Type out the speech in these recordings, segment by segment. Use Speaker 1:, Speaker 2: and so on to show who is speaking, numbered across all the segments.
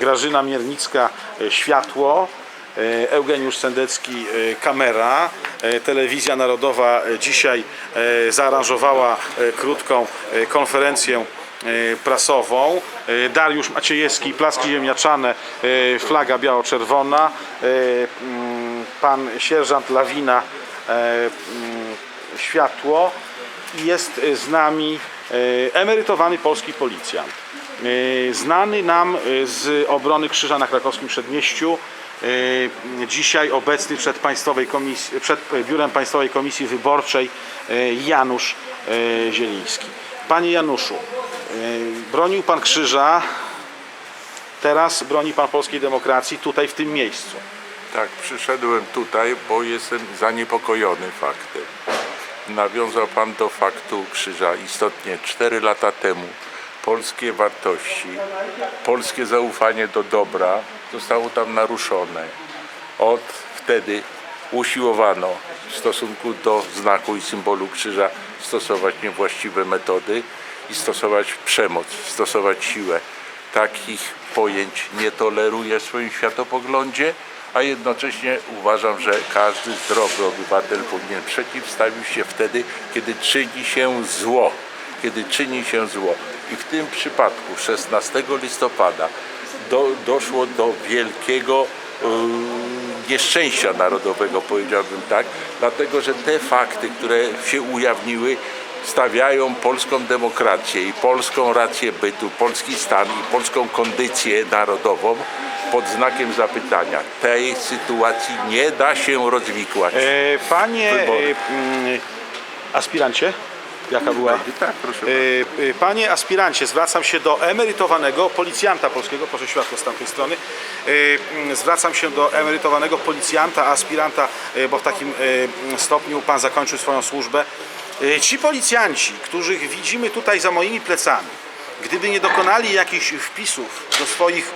Speaker 1: Grażyna Miernicka e, Światło, e, Eugeniusz Sendecki e, Kamera. Telewizja Narodowa dzisiaj zaaranżowała krótką konferencję prasową. Dariusz Maciejewski, Plaski Ziemniaczane, flaga biało-czerwona. Mm, Pan sierżant Lawina, mm, Światło jest z nami emerytowany polski policjant. E, Znany nam e, z obrony Krzyża na krakowskim przedmieściu. e, Dzisiaj obecny przed, Państwowej Komisji, przed Biurem Państwowej Komisji Wyborczej Janusz Zieliński. Panie Januszu, bronił Pan Krzyża, teraz broni Pan polskiej demokracji tutaj w tym miejscu.
Speaker 2: Tak, przyszedłem tutaj, bo jestem zaniepokojony faktem. Nawiązał Pan do faktu krzyża. Istotnie 4 lata temu polskie wartości, polskie zaufanie do dobra zostało tam naruszone. Od wtedy usiłowano w stosunku do znaku i symbolu krzyża stosować niewłaściwe metody i stosować przemoc, stosować siłę. Takich pojęć nie toleruję w swoim światopoglądzie, a jednocześnie uważam, że każdy zdrowy obywatel powinien przeciwstawić się wtedy, kiedy czyni się zło. Kiedy czyni się zło. I w tym przypadku 16 listopada do, doszło do wielkiego yy, nieszczęścia narodowego, powiedziałbym tak, dlatego że te fakty, które się ujawniły, stawiają polską demokrację i polską rację bytu, polski stan i polską kondycję narodową pod znakiem zapytania. Tej sytuacji nie da się rozwikłać.
Speaker 1: E, Panie e, mm, aspirancie, jaka była?
Speaker 2: Tak, proszę.
Speaker 1: E, e, Panie aspirancie, zwracam się do emerytowanego policjanta polskiego, proszę światło z tamtej strony. E, Zwracam się do emerytowanego policjanta, aspiranta, e, bo w takim e, stopniu pan zakończył swoją służbę. E, Ci policjanci, których widzimy tutaj za moimi plecami, gdyby nie dokonali jakichś wpisów do swoich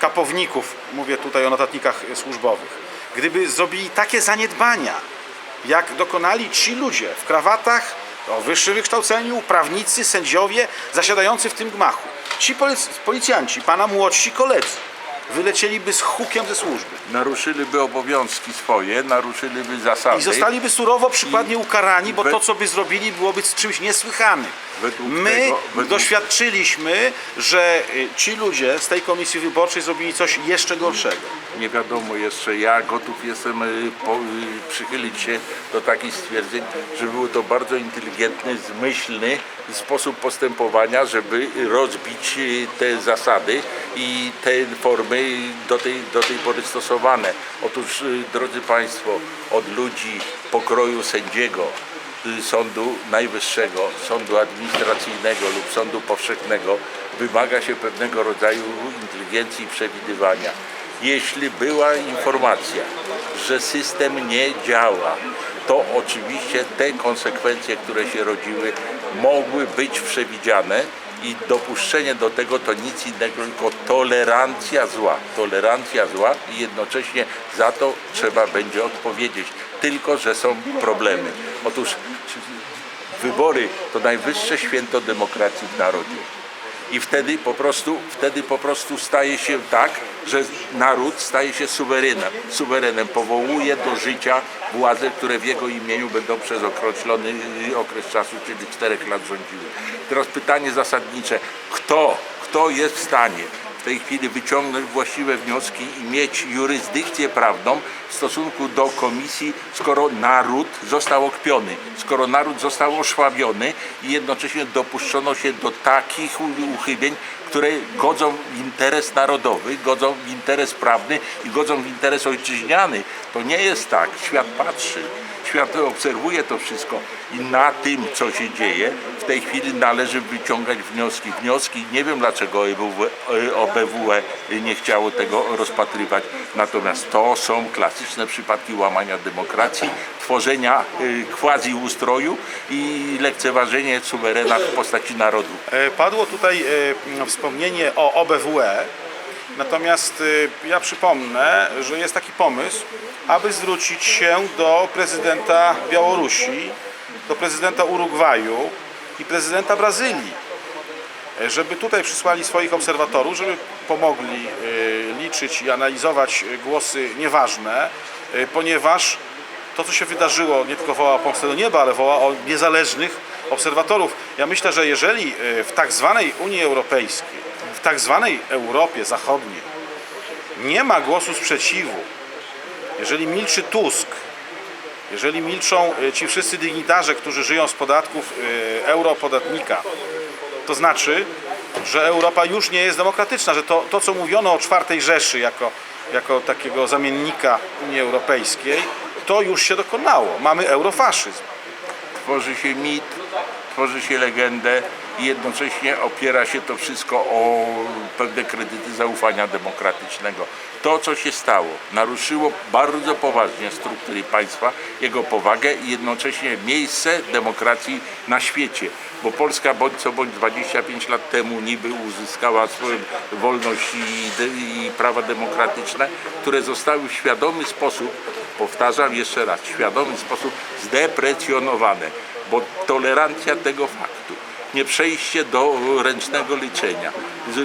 Speaker 1: kapowników, mówię tutaj o notatnikach służbowych, gdyby zrobili takie zaniedbania, jak dokonali ci ludzie w krawatach, o wyższym wykształceniu, prawnicy, sędziowie zasiadający w tym gmachu. Ci polic- policjanci, pana młodsi koledzy, wylecieliby z hukiem ze służby
Speaker 2: Naruszyliby obowiązki swoje, naruszyliby zasady.
Speaker 1: i zostaliby surowo przykładnie ukarani, bo to, co by zrobili, byłoby czymś niesłychanym.
Speaker 2: Według
Speaker 1: My
Speaker 2: tego- według-
Speaker 1: doświadczyliśmy, że y, ci ludzie z tej komisji wyborczej zrobili coś jeszcze gorszego.
Speaker 2: Nie wiadomo jeszcze, ja gotów jestem y, po, y, przychylić się do takich stwierdzeń, że był to bardzo inteligentny, zmyślny sposób postępowania, żeby rozbić y, te zasady i te formy do tej, do tej pory stosowane. Otóż, y, drodzy Państwo, od ludzi pokroju sędziego, Sądu Najwyższego, Sądu Administracyjnego lub Sądu Powszechnego wymaga się pewnego rodzaju inteligencji i przewidywania. Jeśli była informacja, że system nie działa, to oczywiście te konsekwencje, które się rodziły, mogły być przewidziane i dopuszczenie do tego to nic innego, tylko tolerancja zła. Tolerancja zła i jednocześnie za to trzeba będzie odpowiedzieć. Tylko, że są problemy. Otóż wybory to najwyższe święto demokracji w narodzie. I wtedy po prostu, wtedy po prostu staje się tak, że naród staje się suwerenem, suwerenem, powołuje do życia władze, które w jego imieniu będą przez określony okres czasu, czyli czterech lat rządziły. Teraz pytanie zasadnicze, kto, kto jest w stanie w tej chwili wyciągnąć właściwe wnioski i mieć jurysdykcję prawną w stosunku do komisji, skoro naród został okpiony, skoro naród został oszłabiony i jednocześnie dopuszczono się do takich uchybień, które godzą w interes narodowy, godzą w interes prawny i godzą w interes ojczyźniany. To nie jest tak. Świat patrzy. Świat obserwuje to wszystko i na tym, co się dzieje, w tej chwili należy wyciągać wnioski. Wnioski, nie wiem dlaczego OBWE, OBWE nie chciało tego rozpatrywać, natomiast to są klasyczne przypadki łamania demokracji, tworzenia y, quasi-ustroju i lekceważenie suwerena w postaci narodu.
Speaker 1: E, Padło tutaj e, wspomnienie o OBWE, natomiast e, ja przypomnę, że jest taki pomysł, aby zwrócić się do prezydenta Białorusi, do prezydenta Urugwaju i prezydenta Brazylii żeby tutaj przysłali swoich obserwatorów, żeby pomogli e, liczyć i analizować głosy nieważne, e, ponieważ to, co się wydarzyło, nie tylko woła o pomstę do nieba, ale woła o niezależnych obserwatorów. Ja myślę, że jeżeli w tak zwanej Unii Europejskiej, w tak zwanej Europie Zachodniej nie ma głosu sprzeciwu, jeżeli milczy Tusk, jeżeli milczą e, ci wszyscy dygnitarze, którzy żyją z podatków e, europodatnika, to znaczy, że Europa już nie jest demokratyczna, że to, to co mówiono o czwartej Rzeszy jako, jako takiego zamiennika Unii Europejskiej, to już się dokonało. Mamy eurofaszyzm.
Speaker 2: tworzy się mit, tworzy się legendę i jednocześnie opiera się to wszystko o pewne kredyty zaufania demokratycznego. To, co się stało, naruszyło bardzo poważnie struktury państwa, jego powagę i jednocześnie miejsce demokracji na świecie. Bo Polska bądź co bądź 25 lat temu niby uzyskała swoją wolność i, i prawa demokratyczne, które zostały w świadomy sposób, powtarzam jeszcze raz, w świadomy sposób zdeprecjonowane bo tolerancja tego faktu, nie przejście do ręcznego liczenia,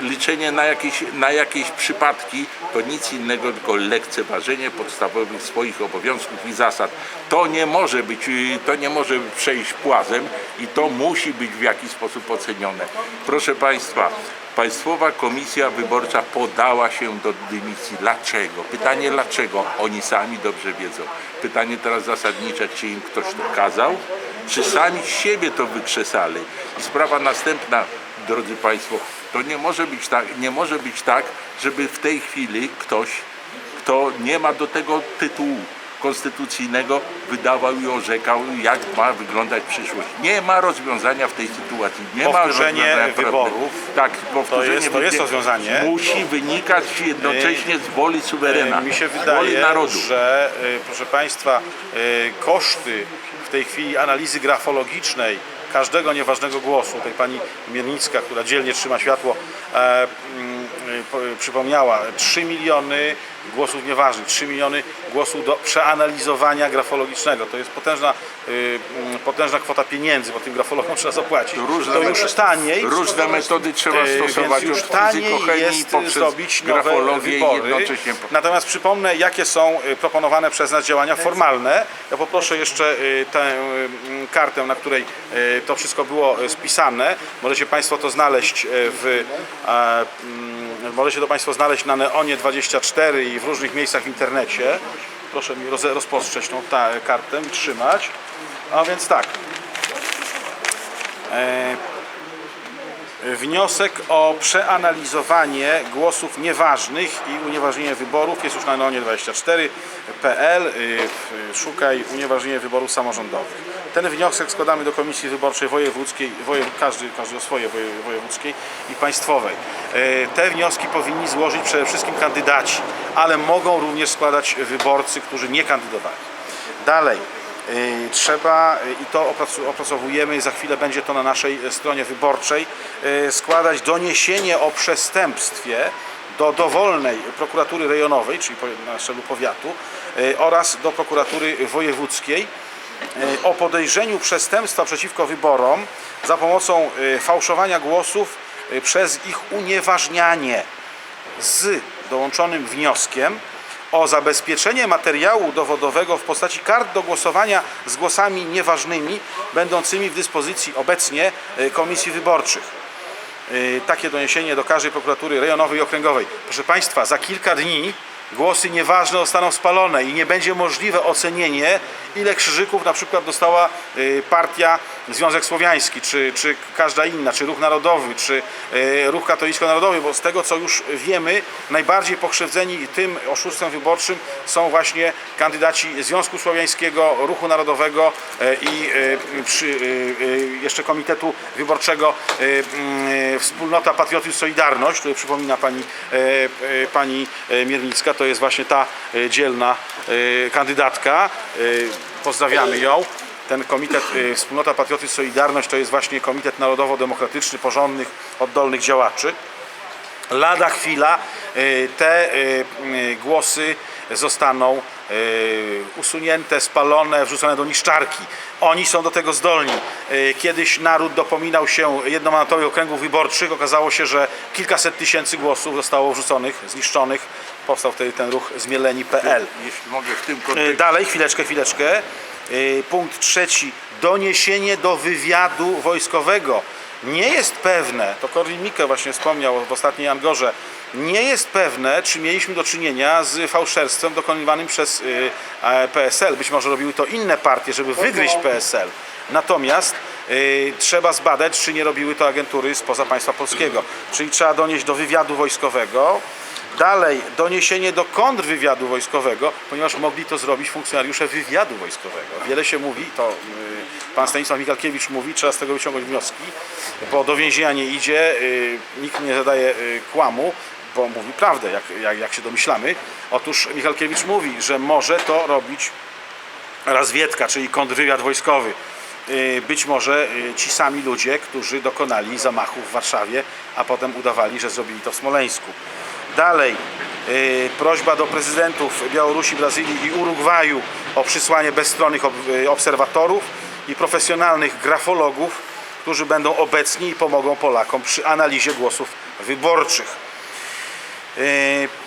Speaker 2: liczenie na jakieś, na jakieś przypadki, to nic innego, tylko lekceważenie podstawowych swoich obowiązków i zasad. To nie może być, y, to nie może przejść płazem i to musi być w jakiś sposób ocenione. Proszę Państwa, Państwowa Komisja Wyborcza podała się do dymisji. Dlaczego? Pytanie dlaczego? Oni sami dobrze wiedzą. Pytanie teraz zasadnicze, czy im ktoś to kazał, czy sami siebie to wykrzesali. I sprawa następna, drodzy Państwo, to nie może być tak, nie może być tak żeby w tej chwili ktoś, kto nie ma do tego tytułu konstytucyjnego, wydawał i orzekał, jak ma wyglądać przyszłość. Nie ma rozwiązania w tej sytuacji. Nie
Speaker 1: Powtórzenie
Speaker 2: ma rozwiązania
Speaker 1: wyborów.
Speaker 2: Tak, powtórzenie
Speaker 1: jest- to jest rozwiązanie.
Speaker 2: Musi wynikać jednocześnie z woli suwerena,
Speaker 1: Mi się
Speaker 2: z woli
Speaker 1: wydaje,
Speaker 2: narodu.
Speaker 1: że e, proszę Państwa, e, koszty w tej chwili analizy grafologicznej każdego nieważnego głosu, tej pani Miernicka, która dzielnie trzyma światło, e, mm, e, po- przypomniała 3 miliony głosów nieważnych, 3 miliony głosów do przeanalizowania grafologicznego. To jest potężna, e, mm, potężna kwota pieniędzy, bo tym grafologom trzeba zapłacić.
Speaker 2: Różne
Speaker 1: to już
Speaker 2: metody-
Speaker 1: taniej.
Speaker 2: Różne metody trzeba
Speaker 1: E,
Speaker 2: stosować
Speaker 1: Więc już taniej jest zrobić nowe wybory. Natomiast przypomnę, jakie są y, proponowane przez nas działania formalne. Ja poproszę jeszcze y, tę y, kartę, na której y, to wszystko było y, spisane. Możecie Państwo to znaleźć y, w mm, możecie to Państwo znaleźć na Neonie 24 i w różnych miejscach w internecie. Proszę mi roz, rozpostrzeć tą ta, kartę i trzymać. A więc tak. E, Wniosek o przeanalizowanie głosów nieważnych i unieważnienie wyborów jest już na neonie24.pl. y, Szukaj unieważnienie wyborów samorządowych. Ten wniosek składamy do Komisji Wyborczej Wojewódzkiej, wojew, każdy, każdy o swoje woje- wojewódzkiej i państwowej. Y, Te wnioski powinni złożyć przede wszystkim kandydaci, ale mogą również składać wyborcy, którzy nie kandydowali. Dalej, trzeba, y, i to opracowujemy, za chwilę będzie to na naszej y, stronie wyborczej, y, składać doniesienie o przestępstwie do dowolnej prokuratury rejonowej, czyli na szczeblu powiatu, oraz do prokuratury wojewódzkiej o podejrzeniu przestępstwa przeciwko wyborom za pomocą fałszowania głosów przez ich unieważnianie z dołączonym wnioskiem o zabezpieczenie materiału dowodowego w postaci kart do głosowania z głosami nieważnymi, będącymi w dyspozycji obecnie e, komisji wyborczych. E, Takie doniesienie do każdej prokuratury rejonowej i okręgowej. Proszę Państwa, za kilka dni głosy nieważne zostaną spalone i nie będzie możliwe ocenienie, ile krzyżyków na przykład dostała e, partia Związek Słowiański, czy, czy każda inna, czy Ruch Narodowy, czy e, Ruch Katolicko-Narodowy, bo z tego co już wiemy, najbardziej pokrzywdzeni tym oszustwem wyborczym są właśnie kandydaci Związku Słowiańskiego, Ruchu Narodowego e, i e, przy, jeszcze Komitetu Wyborczego Wspólnota Patriotyzm Solidarność, który przypomina pani, pani Miernicka, to jest właśnie ta dzielna kandydatka. Pozdrawiamy ją. Ten komitet y, Wspólnota Patriotyzm Solidarność to jest właśnie komitet narodowo-demokratyczny, porządnych, oddolnych działaczy. Lada chwila y, te y, głosy zostaną usunięte, spalone, wrzucone do niszczarki. Oni są do tego zdolni. Kiedyś naród dopominał się jednomandatowych okręgów wyborczych. Okazało się, że kilkaset tysięcy głosów zostało wrzuconych, zniszczonych. Powstał wtedy ten ruch zmieleni.pl.
Speaker 2: Jeśli mogę w tym kontekście.
Speaker 1: Dalej, chwileczkę, chwileczkę. Y, Punkt trzeci. Doniesienie do wywiadu wojskowego. Nie jest pewne, to Korwin Mikke właśnie wspomniał w ostatniej Angorze, nie jest pewne, czy mieliśmy do czynienia z fałszerstwem dokonywanym przez y, PSL. Być może robiły to inne partie, żeby wygryźć PSL. Natomiast y, trzeba zbadać, czy nie robiły to agentury spoza państwa polskiego. Czyli trzeba donieść do wywiadu wojskowego, Dalej, doniesienie do kontrwywiadu wojskowego, ponieważ mogli to zrobić funkcjonariusze wywiadu wojskowego. Wiele się mówi, to y, pan Stanisław Michalkiewicz mówi, trzeba z tego wyciągnąć wnioski, bo do więzienia nie idzie, y, nikt nie zadaje y, kłamu, bo mówi prawdę, jak, jak, jak się domyślamy. Otóż Michalkiewicz mówi, że może to robić razwiedka, czyli kontrwywiad wojskowy. Być może ci sami ludzie, którzy dokonali zamachu w Warszawie, a potem udawali, że zrobili to w Smoleńsku. Dalej, y, prośba do prezydentów Białorusi, Brazylii i Urugwaju o przysłanie bezstronnych y, obserwatorów i profesjonalnych grafologów, którzy będą obecni i pomogą Polakom przy analizie głosów wyborczych. Yy,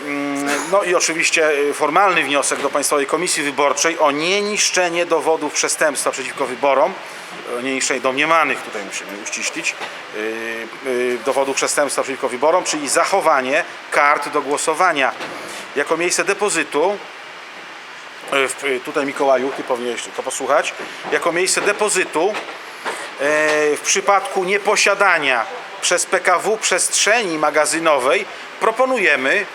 Speaker 1: mm, No i oczywiście formalny wniosek do Państwowej Komisji Wyborczej o nieniszczenie dowodów przestępstwa przeciwko wyborom, nieniszczenie domniemanych, tutaj musimy uściślić, yy, yy, dowodów przestępstwa przeciwko wyborom, czyli zachowanie kart do głosowania. Jako miejsce depozytu yy, tutaj Mikołaju, Ty powinieneś to posłuchać, jako miejsce depozytu w przypadku nieposiadania przez PKW przestrzeni magazynowej proponujemy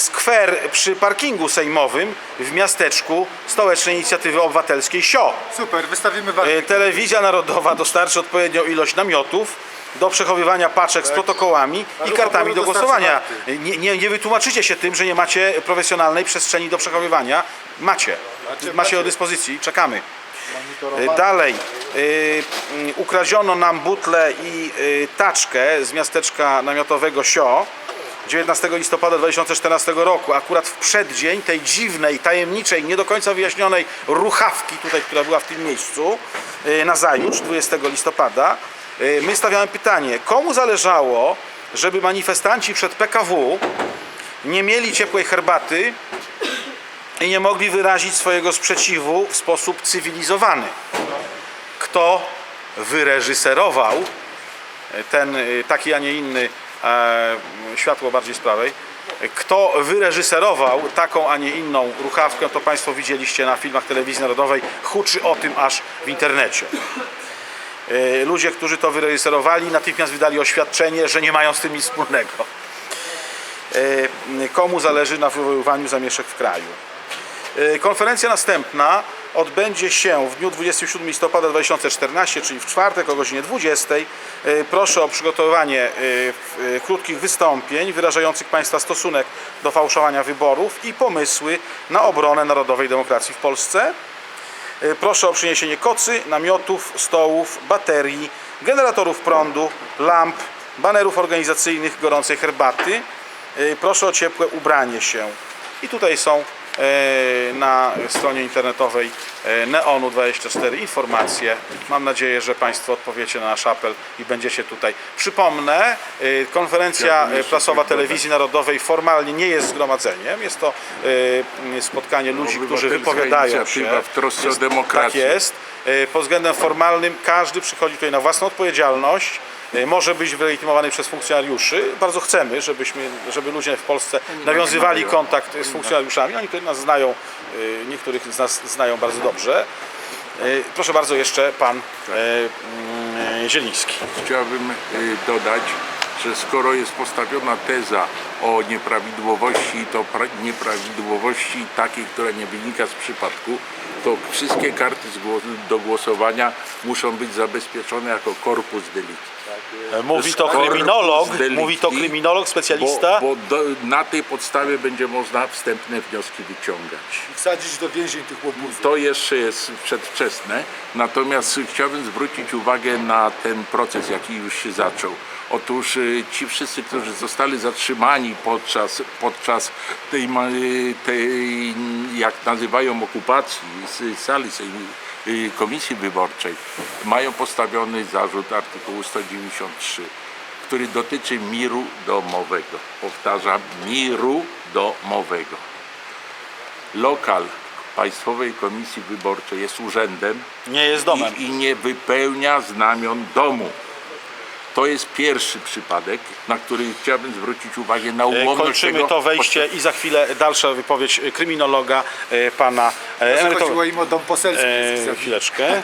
Speaker 1: skwer przy parkingu sejmowym w miasteczku Stołecznej Inicjatywy Obywatelskiej SIO.
Speaker 3: Super, wystawimy
Speaker 1: E,
Speaker 3: warunki.
Speaker 1: Telewizja Narodowa dostarczy odpowiednią ilość namiotów do przechowywania paczek z protokołami i
Speaker 3: Ruch
Speaker 1: kartami
Speaker 3: oporu
Speaker 1: do
Speaker 3: dostarczy
Speaker 1: głosowania.
Speaker 3: narty.
Speaker 1: Nie, nie, nie wytłumaczycie się tym, że nie macie profesjonalnej przestrzeni do przechowywania. Macie. Macie
Speaker 3: macie.
Speaker 1: do dyspozycji. Czekamy. E, Dalej, y, mm, ukradziono nam butlę i y, taczkę z miasteczka namiotowego Sio 19 listopada 2014 roku, akurat w przeddzień tej dziwnej, tajemniczej, nie do końca wyjaśnionej ruchawki, tutaj, która była w tym miejscu, y, na zajutrz, 20 listopada, y, my stawiamy pytanie, komu zależało, żeby manifestanci przed PKW nie mieli ciepłej herbaty i nie mogli wyrazić swojego sprzeciwu w sposób cywilizowany. Kto wyreżyserował ten y, taki, a nie inny, światło bardziej z prawej, kto wyreżyserował taką, a nie inną ruchawkę, to Państwo widzieliście na filmach telewizji narodowej, huczy o tym aż w internecie. Y, Ludzie, którzy to wyreżyserowali, natychmiast wydali oświadczenie, że nie mają z tym nic wspólnego. Y, Komu zależy na wywoływaniu zamieszek w kraju? Konferencja następna odbędzie się w dniu 27 listopada 2014, czyli w czwartek o godzinie 20. Y, Proszę o przygotowanie w- y, krótkich wystąpień wyrażających Państwa stosunek do fałszowania wyborów i pomysły na obronę narodowej demokracji w Polsce. Proszę o przyniesienie kocy, namiotów, stołów, baterii, generatorów prądu, lamp, banerów organizacyjnych, gorącej herbaty. Proszę o ciepłe ubranie się. I tutaj są e, na stronie internetowej e, Neonu 24 informacje. Mam nadzieję, że Państwo odpowiecie na nasz apel i będziecie tutaj. Przypomnę, e, konferencja e, prasowa. Telewizji Narodowej formalnie nie jest zgromadzeniem. Jest to e, spotkanie ludzi, którzy wypowiadają się.
Speaker 2: w trosce o
Speaker 1: Jest-
Speaker 2: demokrację.
Speaker 1: Tak jest. E, Pod względem formalnym każdy przychodzi tutaj na własną odpowiedzialność. E, Może być wylegitymowany przez funkcjonariuszy. Bardzo chcemy, żebyśmy, żeby ludzie w Polsce nawiązywali kontakt z funkcjonariuszami. Oni nas znają, e, niektórych z nas znają bardzo dobrze. E, Proszę bardzo, jeszcze pan e, mm, Zieliński.
Speaker 2: Chciałbym dodać, że skoro jest postawiona teza o nieprawidłowości, to pra- nieprawidłowości takiej, która nie wynika z przypadku, to wszystkie karty do głosowania muszą być zabezpieczone jako corpus delicti.
Speaker 1: E, Mówi to kryminolog, mówi to kryminolog, specjalista.
Speaker 2: Bo, bo do, na tej podstawie będzie można wstępne wnioski wyciągać.
Speaker 3: Wsadzić do więzień tych łobuzów.
Speaker 2: To jeszcze jest przedwczesne, natomiast chciałbym zwrócić uwagę na ten proces, jaki już się zaczął. Otóż y, ci wszyscy, którzy zostali zatrzymani podczas, podczas tej, y, tej, jak nazywają, okupacji z sali y, komisji wyborczej, mają postawiony zarzut artykułu 193, który dotyczy miru domowego. Powtarzam, miru domowego. Lokal Państwowej Komisji Wyborczej jest urzędem
Speaker 1: Nie jest domem.
Speaker 2: i, i nie wypełnia znamion domu. To jest pierwszy przypadek, na który chciałbym zwrócić uwagę na
Speaker 1: E,
Speaker 2: ułomność
Speaker 1: Kończymy
Speaker 2: tego
Speaker 1: to wejście i za chwilę dalsza wypowiedź e, kryminologa e, pana e, emeryto-
Speaker 3: Chodziło im o dom poselski.
Speaker 1: E, chwileczkę.